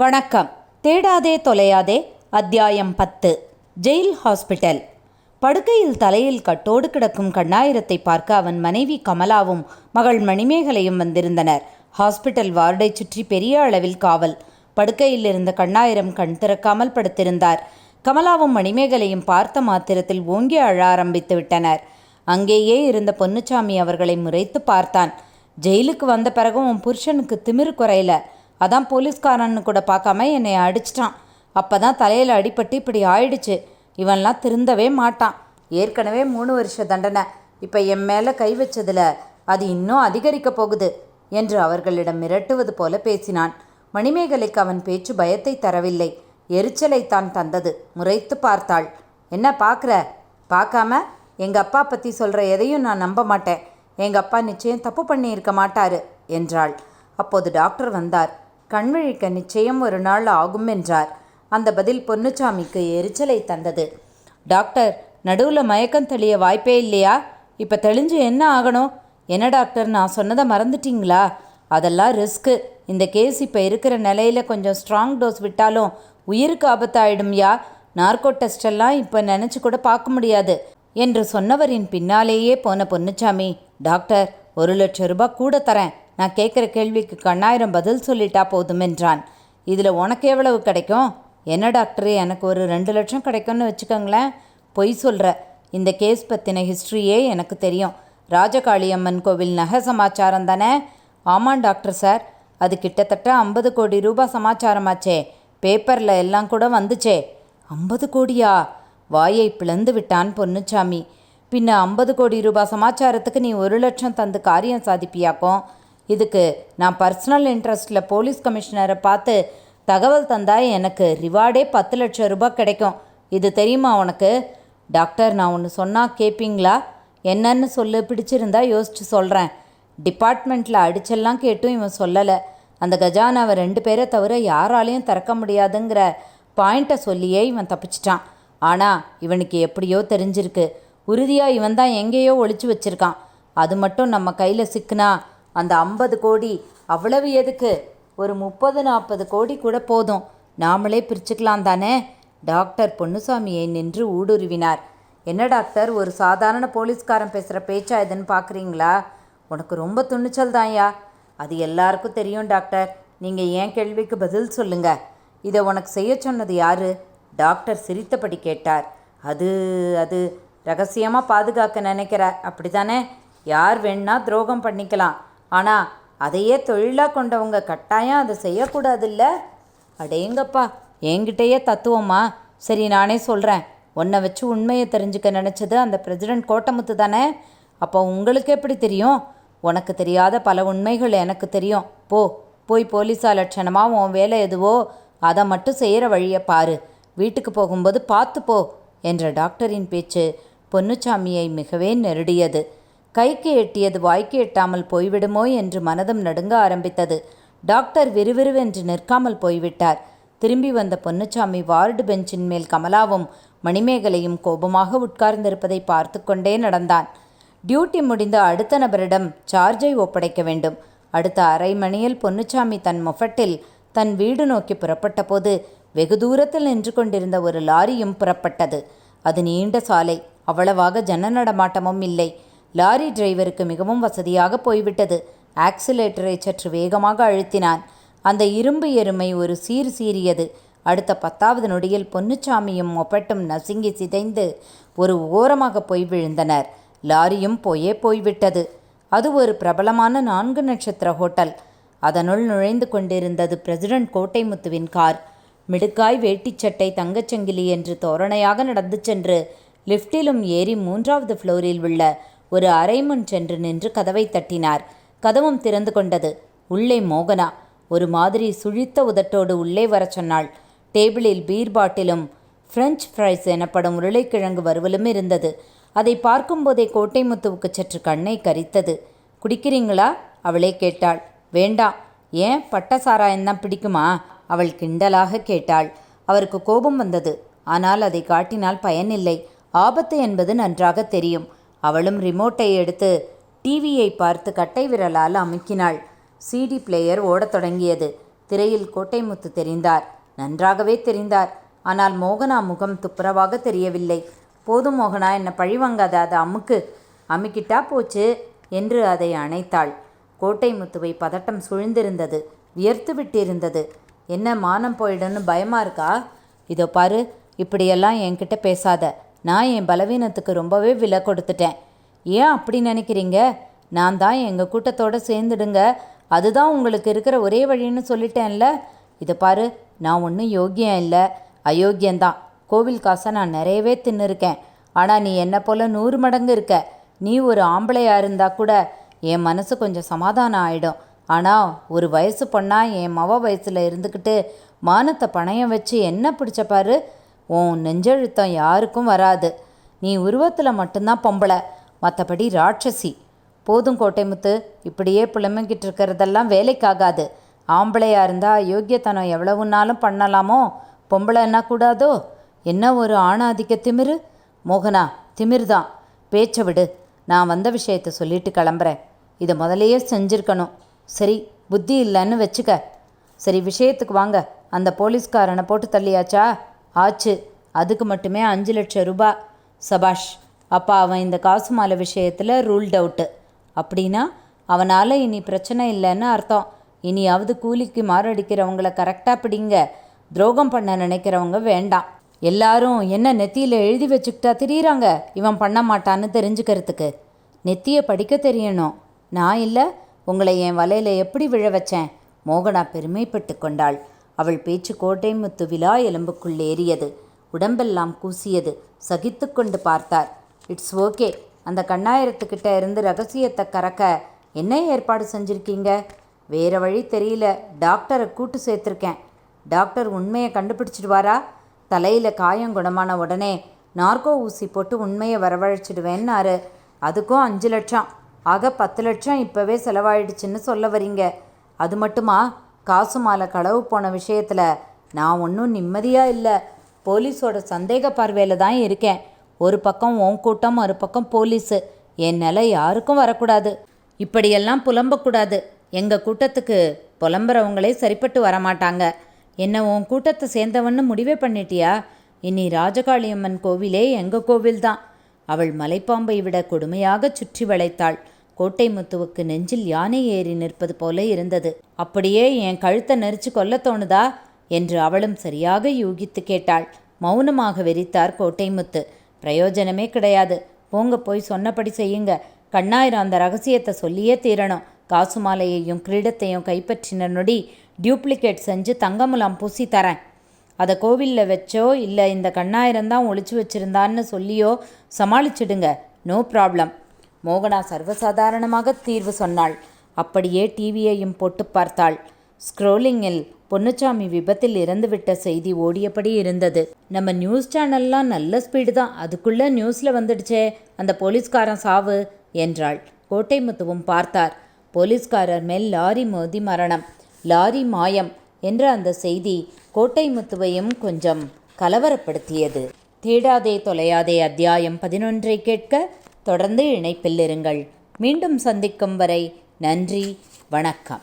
வணக்கம். தேடாதே தொலையாதே. அத்தியாயம் பத்து. Jail hospital. படுக்கையில் தலையில் கட்டோடு கிடக்கும் கண்ணாயிரத்தை பார்க்க அவன் மனைவி கமலாவும் மகள் மணிமேகலையும் வந்திருந்தனர். ஹாஸ்பிட்டல் வார்டைச் சுற்றி பெரிய அளவில் காவல். படுக்கையில் இருந்த கண்ணாயிரம் கண் திறக்காமல் படுத்திருந்தார். கமலாவும் மணிமேகலையும் பார்த்த மாத்திரத்தில் ஓங்கி அழ ஆரம்பித்து விட்டனர். அங்கேயே இருந்த பொன்னுச்சாமி அவர்களை முறைத்து பார்த்தான். ஜெயிலுக்கு வந்த பிறகும் உன் புருஷனுக்கு திமிரு குறையல. அதான் போலீஸ்காரன்னு கூட பார்க்காம என்னை அடிச்சிட்டான். அப்போ தான் தலையில் அடிபட்டு இப்படி ஆயிடுச்சு. இவன்லாம் திருந்தவே மாட்டான். ஏற்கனவே மூணு வருஷ தண்டனை. இப்போ என் மேலே கை வச்சதில் அது இன்னும் அதிகரிக்க போகுது என்று அவர்களிடம் மிரட்டுவது போல பேசினான். மணிமேகலைக்கு அவன் பேச்சு பயத்தை தரவில்லை. எரிச்சலை தான் தந்தது. முறைத்து பார்த்தாள். என்ன பார்க்குற பார்க்காம எங்கள் அப்பா பற்றி சொல்கிற எதையும் நான் நம்ப மாட்டேன். எங்கள் அப்பா நிச்சயம் தப்பு பண்ணியிருக்க மாட்டாரு என்றாள். அப்போது டாக்டர் வந்தார். கண்விழிக்க நிச்சயம் ஒரு நாள் ஆகும் என்றார். அந்த பதில் பொன்னுச்சாமிக்கு எரிச்சலை தந்தது. டாக்டர் நடுவில் மயக்கம் தெளிய வாய்ப்பே இல்லையா? இப்போ தெளிஞ்சு என்ன ஆகணும்? என்ன டாக்டர் நான் சொன்னதை மறந்துட்டீங்களா? அதெல்லாம் ரிஸ்க்கு இந்த கேஸ் இப்போ இருக்கிற நிலையில் கொஞ்சம் ஸ்ட்ராங் டோஸ் விட்டாலும் உயிருக்கு ஆபத்தாயிடும்யா நார்கோ டெஸ்ட் எல்லாம் இப்போ நினச்சி கூட பார்க்க முடியாது. என்று சொன்னவரின் பின்னாலேயே போன பொன்னுச்சாமி டாக்டர் ஒரு லட்சம் ரூபாய் கூட தரேன். நான் கேட்குற கேள்விக்கு கண்ணாயிரம் பதில் சொல்லிட்டா போதும் என்றான் இதில் உனக்கு எவ்வளவு கிடைக்கும்? என்ன டாக்டர் எனக்கு ஒரு ரெண்டு லட்சம் கிடைக்கும்னு வச்சுக்கோங்களேன். பொய் சொல்கிற இந்த கேஸ் பற்றின ஹிஸ்ட்ரியே எனக்கு தெரியும். ராஜகாளியம்மன் கோவில் நகை சமாச்சாரம் தானே? ஆமாம் டாக்டர் சார். அது கிட்டத்தட்ட ஐம்பது கோடி ரூபாய் சமாச்சாரமாச்சே. பேப்பரில் எல்லாம் கூட வந்துச்சே. ஐம்பது கோடியா? வாயை பிளந்து விட்டான் பொன்னுச்சாமி. பின்ன ஐம்பது கோடி ரூபாய் சமாச்சாரத்துக்கு நீ ஒரு லட்சம் தந்து காரியம் சாதிப்பியாக்கும்? இதுக்கு நான் பர்சனல் இன்ட்ரெஸ்ட்டில் போலீஸ் கமிஷனரை பார்த்து தகவல் தந்தால் எனக்கு ரிவார்டே பத்து லட்சம் ரூபாய் கிடைக்கும். இது தெரியுமா உனக்கு? டாக்டர் நான் ஒன்று சொன்னால் கேட்பீங்களா என்னன்னு சொல்லு பிடிச்சிருந்தா யோசிச்சு சொல்கிறேன் டிபார்ட்மெண்ட்டில் அடிச்செல்லாம் கேட்டும் இவன் சொல்லலை. அந்த கஜானாவை ரெண்டு பேரை தவிர யாராலையும் திறக்க முடியாதுங்கிற பாயிண்ட்டை சொல்லியே இவன் தப்பிச்சிட்டான். ஆனால் இவனுக்கு எப்படியோ தெரிஞ்சிருக்கு. உறுதியாக இவன் தான் எங்கேயோ ஒழிச்சு வச்சிருக்கான். அது மட்டும் நம்ம கையில் சிக்குனா அந்த ஐம்பது கோடி அவ்வளவு எதுக்கு? ஒரு முப்பது நாற்பது கோடி கூட போதும். நாமளே பிரிச்சுக்கலாம் தானே? டாக்டர் பொன்னுசாமியை நின்று ஊடுருவினார். என்ன டாக்டர் ஒரு சாதாரண போலீஸ்காரன் பேசுகிற பேச்சா இதுன்னு பார்க்குறீங்களா உனக்கு ரொம்ப துணிச்சல் தான்யா அது எல்லாருக்கும் தெரியும் டாக்டர். நீங்கள் ஏன் கேள்விக்கு பதில் சொல்லுங்க? இதை உனக்கு செய்ய சொன்னது யாரு? டாக்டர் சிரித்தபடி கேட்டார். அது அது ரகசியமாக பாதுகாக்க நினைக்கிற. அப்படி தானே யார் வேணுன்னா துரோகம் பண்ணிக்கலாம். ஆனால் அதையே தொழிலாக கொண்டவங்க கட்டாயம் அதை செய்யக்கூடாதுல்ல? அடேங்கப்பா என்கிட்டயே தத்துவமா? சரி நானே சொல்கிறேன் உன்னை வச்சு உண்மையை தெரிஞ்சுக்க நினச்சது அந்த பிரசிடென்ட் கோட்டமுத்து தானே? அப்போ உங்களுக்கு எப்படி தெரியும்? உனக்கு தெரியாத பல உண்மைகள் எனக்கு தெரியும். போ போய் போலீஸா லட்சணமாக உன் வேலை எதுவோ அதை மட்டும் செய்கிற வழியை பாரு. வீட்டுக்கு போகும்போது பார்த்து போ என்ற டாக்டரின் பேச்சு பொன்னுச்சாமியை மிகவே நெருடியது. கைக்கு எட்டியது வாய்க்கு எட்டாமல் போய்விடுமோ என்று மனதும் நடுங்க ஆரம்பித்தது. டாக்டர் விறுவிறுவென்று நிற்காமல் போய்விட்டார். திரும்பி வந்த பொன்னுச்சாமி வார்டு பெஞ்சின் மேல் கமலாவும் மணிமேகலையும் கோபமாக உட்கார்ந்திருப்பதை பார்த்து கொண்டே நடந்தான். டியூட்டி முடிந்த அடுத்த நபரிடம் சார்ஜை ஒப்படைக்க வேண்டும். அடுத்த அரை மணியில் பொன்னுச்சாமி தன் மொஃபட்டில் தன் வீடு நோக்கி புறப்பட்ட போது வெகு தூரத்தில் நின்று கொண்டிருந்த ஒரு லாரியும் புறப்பட்டது. அது நீண்ட சாலை. அவ்வளவாக ஜன நடமாட்டமும் இல்லை. லாரி டிரைவருக்கு மிகவும் வசதியாக போய்விட்டது. ஆக்சிலேட்டரை சற்று வேகமாக அழுத்தினான். அந்த இரும்பு எருமை ஒரு சீர் சீறியது. அடுத்த பத்தாவது நொடியில் பொன்னுச்சாமியும் ஒப்பட்டும் நசுங்கி சிதைந்து ஒரு ஓரமாக போய் விழுந்தனர். லாரியும் போயே போய்விட்டது. அது ஒரு பிரபலமான நான்கு நட்சத்திர ஹோட்டல். அதனுள் நுழைந்து கொண்டிருந்தது பிரசிடென்ட் கோட்டைமுத்துவின் கார். மிடுக்காய் வேட்டிச்சட்டை தங்கச்சங்கிலி என்று தோரணையாக நடந்து சென்று லிஃப்டிலும் ஏறி மூன்றாவது ஃப்ளோரில் உள்ள ஒரு அறைமுன் சென்று நின்று கதவை தட்டினார். கதவும் திறந்து கொண்டது. உள்ளே மோகனா. ஒரு மாதிரி சுழித்த உதட்டோடு உள்ளே வரச் சொன்னாள். டேபிளில் பீர் பாட்டிலும் ஃப்ரெஞ்ச் ஃப்ரைஸ் எனப்படும் உருளைக்கிழங்கு வறுவலும் இருந்தது. அதை பார்க்கும்போதே கோட்டைமுத்துவுக்கு சற்று கண்ணை கரித்தது. குடிக்கிறீங்களா? அவளே கேட்டாள். வேண்டாம் ஏன்? பட்ட சாராயம்தான் பிடிக்குமா? அவள் கிண்டலாக கேட்டாள். அவருக்கு கோபம் வந்தது. ஆனால் அதை காட்டினால் பயனில்லை. ஆபத்து என்பது நன்றாக தெரியும். அவளும் ரிமோட்டை எடுத்து டிவியை பார்த்து கட்டை விரலால் அமுக்கினாள். சிடி பிளேயர் ஓடத் தொடங்கியது. திரையில் கோட்டைமுத்து தெரிந்தார். நன்றாகவே தெரிந்தார். ஆனால் மோகனா முகம் துப்புரவாக தெரியவில்லை. போதும் மோகனா என்னை பழிவாங்காத அதை அமுக்கு. அமுக்கிட்டா போச்சு என்று அதை அணைத்தாள். கோட்டை முத்துவை பதட்டம் சுழிந்திருந்தது. வியர்த்து விட்டிருந்தது. என்ன மானம் போயிடுன்னு பயமா இருக்கா? இதோ பாரு இப்படியெல்லாம் என்கிட்ட பேசாத. நான் என் பலவீனத்துக்கு ரொம்பவே விலை கொடுத்துட்டேன். ஏன் அப்படி நினைக்கிறீங்க? நான் தான் எங்கள் கூட்டத்தோடு சேர்ந்துடுங்க. அதுதான் உங்களுக்கு இருக்கிற ஒரே வழின்னு சொல்லிட்டேன்ல. இதை பாரு நான் ஒன்றும் யோக்கியம் இல்லை. அயோக்கியந்தான் கோவில் காசை நான் நிறையவே தின்னுருக்கேன். ஆனால் நீ என்னை போல் நூறு மடங்கு இருக்க? நீ ஒரு ஆம்பளையாக இருந்தால் கூட என் மனசு கொஞ்சம் சமாதானம் ஆகிடும் ஆனால் ஒரு வயசு பொண்ணாக என் மவ வயசில் இருந்துக்கிட்டு மானத்தை பணயம் வச்சு என்ன பிடிச்சப்பாரு உன் நெஞ்செழுத்தம் யாருக்கும் வராது. நீ உருவத்தில் மட்டும்தான் பொம்பளை. மற்றபடி ராட்சசி. போதும் கோட்டைமுத்து இப்படியே புலம்பிக்கிட்டு இருக்கிறதெல்லாம் வேலைக்காகாது. ஆம்பளையாக இருந்தால் யோக்கியத்தனம் எவ்வளவுனாலும் பண்ணலாமோ? பொம்பளைன்னா கூடாதோ? என்ன ஒரு ஆணாதிக்க திமிரு? மோகனா திமிரு தான் பேச்சை விடு. நான் வந்த விஷயத்தை சொல்லிட்டு கிளம்புறேன். இதை முதலையே செஞ்சிருக்கணும். சரி புத்தி இல்லைன்னு வச்சுக்க. சரி விஷயத்துக்கு வாங்க. அந்த போலீஸ்காரனை போட்டு தள்ளியாச்சா? ஆச்சு. அதுக்கு மட்டுமே அஞ்சு லட்சம் ரூபா. சபாஷ் அப்பா அவன் இந்த காசு மாலை விஷயத்தில் ரூல்ட் அவுட்டு அப்படின்னா அவனால் இனி பிரச்சனை இல்லைன்னு அர்த்தம். இனியாவது கூலிக்கு மாரடிக்கிறவங்கள கரெக்டாக பிடிங்க. துரோகம் பண்ண நினைக்கிறவங்க வேண்டாம். எல்லாரும் என்ன நெத்தியில் எழுதி வச்சுக்கிட்டா திரியிறாங்க? இவன் பண்ண மாட்டான்னு தெரிஞ்சுக்கிறதுக்கு. நெத்தியை படிக்க தெரியணும். நான் இல்லை உங்களை என் வலையில் எப்படி விழ வச்சேன்? மோகனா பெருமைப்பட்டு கொண்டாள். அவள் பேச்சு கோட்டை முத்து விழா எலும்புக்குள் ஏறியது. உடம்பெல்லாம் கூசியது. சகித்து கொண்டு பார்த்தார். It's okay. அந்த கண்ணாயிரத்துக்கிட்ட இருந்து ரகசியத்தை கறக்க என்ன ஏற்பாடு செஞ்சுருக்கீங்க? வேற வழி தெரியல. டாக்டரை கூட்டு சேர்த்துருக்கேன். டாக்டர் உண்மையை கண்டுபிடிச்சிடுவாரா? தலையில் காயம் குணமான உடனே நார்கோ ஊசி போட்டு உண்மையை வரவழைச்சிடுவேன்னாரு. அதுக்கும் அஞ்சு லட்சம். ஆக பத்து லட்சம் இப்போவே செலவாயிடுச்சுன்னு சொல்ல வரீங்க. அது மட்டுமா? காசு மாலை களவு போன விஷயத்தில் நான் ஒன்றும் நிம்மதியாக இல்லை. போலீஸோட சந்தேக பார்வையில் தான் இருக்கேன். ஒரு பக்கம் உன் கூட்டம் ஒரு பக்கம் போலீஸு. என் நிலை யாருக்கும் வரக்கூடாது. இப்படியெல்லாம் புலம்பக்கூடாது எங்கள் கூட்டத்துக்கு புலம்புறவங்களே சரிப்பட்டு வரமாட்டாங்க. என்ன உன் கூட்டத்தை சேர்ந்தவன்னு முடிவே பண்ணிட்டியா? இனி ராஜகாளியம்மன் கோவிலே எங்கள் கோவில்தான்? அவள் மலைப்பாம்பை விட கொடுமையாக சுற்றி வளைத்தாள். கோட்டை முத்துவுக்கு நெஞ்சில் யானை ஏறி நிற்பது போல இருந்தது. அப்படியே என் கழுத்தை நெரிச்சு கொல்ல தோணுதா? என்று அவளும் சரியாக யூகித்து கேட்டாள். மௌனமாக வெறித்தார் கோட்டை முத்து பிரயோஜனமே கிடையாது. போங்க போய் சொன்னபடி செய்யுங்க. கண்ணாயிரம் அந்த ரகசியத்தை சொல்லியே தீரணும். காசு மாலையையும் கிரீடத்தையும் கைப்பற்றின நொடி டியூப்ளிகேட் செஞ்சு தங்கமுலாம் பூசி தரேன். அதை கோவிலில் வச்சோ இல்லை இந்த கண்ணாயிரம் தான் ஒழிச்சு வச்சிருந்தான்னு சொல்லியோ சமாளிச்சிடுங்க. No problem. மோகனா சர்வசாதாரணமாக தீர்வு சொன்னாள். அப்படியே டிவியையும் போட்டு பார்த்தாள். ஸ்க்ரோலிங்கில் பொன்னுச்சாமி விபத்தில் இறந்துவிட்ட செய்தி ஓடியபடி இருந்தது. நம்ம நியூஸ் சேனல்லாம் நல்ல ஸ்பீடு தான். அதுக்குள்ளே நியூஸில் வந்துடுச்சே. அந்த போலீஸ்காரன் சாவு என்றாள். கோட்டைமுத்துவும் பார்த்தார். போலீஸ்காரர் மேல் லாரி மோதி மரணம். லாரி மாயம் என்ற அந்த செய்தி கோட்டைமுத்துவையும் கொஞ்சம் கலவரப்படுத்தியது. தேடாதே தொலையாதே அத்தியாயம் பதினொன்றை கேட்க தொடர்ந்து இணைப்பில் இருங்கள். மீண்டும் சந்திக்கும் வரை நன்றி வணக்கம்.